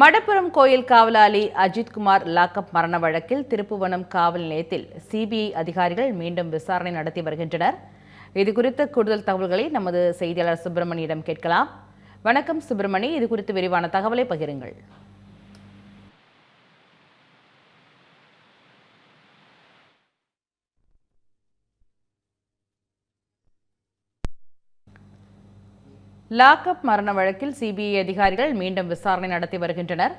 மடப்புரம் கோயில் காவலாளி அஜித்குமார் லாக்அப் மரண வழக்கில் திருப்புவனம் காவல் நிலையத்தில் சிபிஐ அதிகாரிகள் மீண்டும் விசாரணை நடத்தி வருகின்றனர். இது குறித்த கூடுதல் தகவல்களை நமது செய்தியாளர் சுப்பிரமணியிடம் கேட்கலாம். வணக்கம் சுப்பிரமணி இது குறித்து விரிவான தகவலை பகிருங்கள். லாக்அப் மரண வழக்கில் சிபிஐ அதிகாரிகள் மீண்டும் விசாரணை நடத்தி வருகின்றனர்.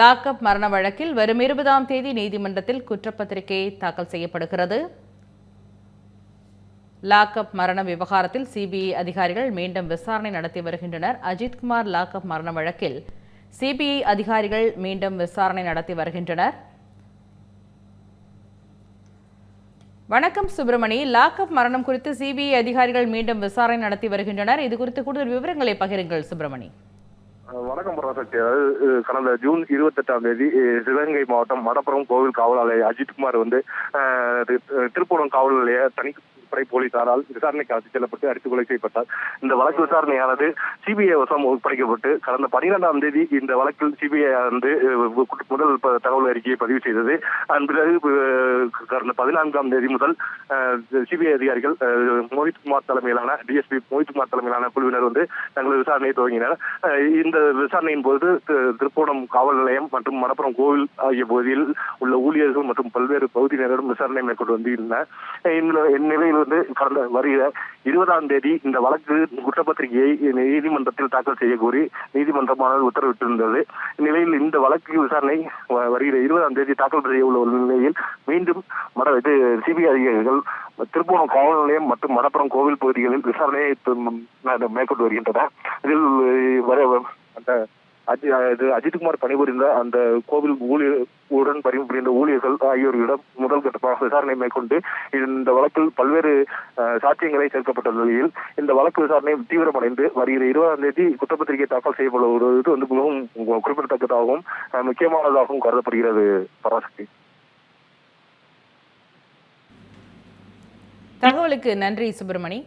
லாக்அப் மரண வழக்கில் வரும் இருபதாம் தேதி நீதிமன்றத்தில் குற்றப்பத்திரிகை தாக்கல் செய்யப்படுகிறது. லாக்அப் மரண விவகாரத்தில் சிபிஐ அதிகாரிகள் மீண்டும் விசாரணை நடத்தி வருகின்றனர். அஜித்குமார் லாக்அப் மரண வழக்கில் சிபிஐ அதிகாரிகள் மீண்டும் விசாரணை நடத்தி வருகின்றனர். வணக்கம் சுப்பிரமணி. லாக்அப் மரணம் குறித்து சிபிஐ அதிகாரிகள் மீண்டும் விசாரணை நடத்தி வருகின்றனர். இது குறித்து கூடுதல் விவரங்களை பகிருங்கள் சுப்பிரமணி. வணக்கம் பராசக்தி அதாவது கடந்த ஜூன் இருபத்தெட்டாம் தேதி அஹ் சிவகங்கை மாவட்டம் மடப்புறம் கோவில் காவலாளர் அஜித்குமார் வந்து திருப்பூரம் காவல் நிலைய தனிப்படை போலீசாரால் விசாரணைக்கு அழைத்து செல்லப்பட்டு அடித்து கொலை செய்யப்பட்டார். இந்த வழக்கு விசாரணையானது சிபிஐ வசம் ஒப்படைக்கப்பட்டு கடந்த பனிரெண்டாம் தேதி இந்த வழக்கில் சிபிஐ வந்து முதல் ப- தகவல் அறிக்கையை பதிவு செய்தது. அதன் பிறகு கடந்த பதினான்காம் தேதி முதல் சிபிஐ அதிகாரிகள் மோஹித் குமார் தலைமையிலான டிஎஸ்பி மோஹித் குமார் தலைமையிலான குழுவினர் வந்து தங்களது விசாரணையை துவங்கினர். இந்த விசாரணையின் போது தி- திருப்போணம் காவல் நிலையம் மற்றும் மணப்புறம் கோவில் ஆகிய பகுதியில் உள்ள ஊழியர்கள் மற்றும் பல்வேறு பகுதியினரிடம் விசாரணை மேற்கொண்டு வந்திருந்தனர். இந்நிலையில் வந்து கடந்த வருகிற இருபதாம் தேதி இந்த வழக்கு குற்றப்பத்திரிகையை நீதிமன்றத்தில் தாக்கல் செய்ய கோரி நீதிமன்றமானது உத்தரவிட்டிருந்தது. இந்நிலையில் இந்த வழக்கு விசாரணை வருகிற இருபதாம் தேதி தாக்கல் செய்ய உள்ள ஒரு நிலையில் மீண்டும் மட இது சிபிஐ அதிகாரிகள் திருப்பூணம் காவல் நிலையம் மற்றும் மடப்புறம் கோவில் பகுதிகளில் விசாரணையை மேற்கொண்டு வருகின்றன இதில் வர அந்த அஜி இது அஜித்குமார் பணிபுரிந்த அந்த கோவில் ஊழியர் உடன் பணிபுரிந்த ஊழியர்கள் ஆகியோரிடம் முதல் கட்டமாக விசாரணை மேற்கொண்டு இந்த வழக்கில் பல்வேறு சாட்சியங்களை சேர்க்கப்பட்ட நிலையில் இந்த வழக்கு விசாரணை தீவிரமடைந்து வருகிற இருபதாம் தேதி குற்றப்பத்திரிகை தாக்கல் செய்யப்படுவது வந்து மிகவும் குறிப்பிடத்தக்கதாகவும் முக்கியமானதாகவும் கருதப்படுகிறது. பராசக்தி. தகவலுக்கு நன்றி சுப்பிரமணி.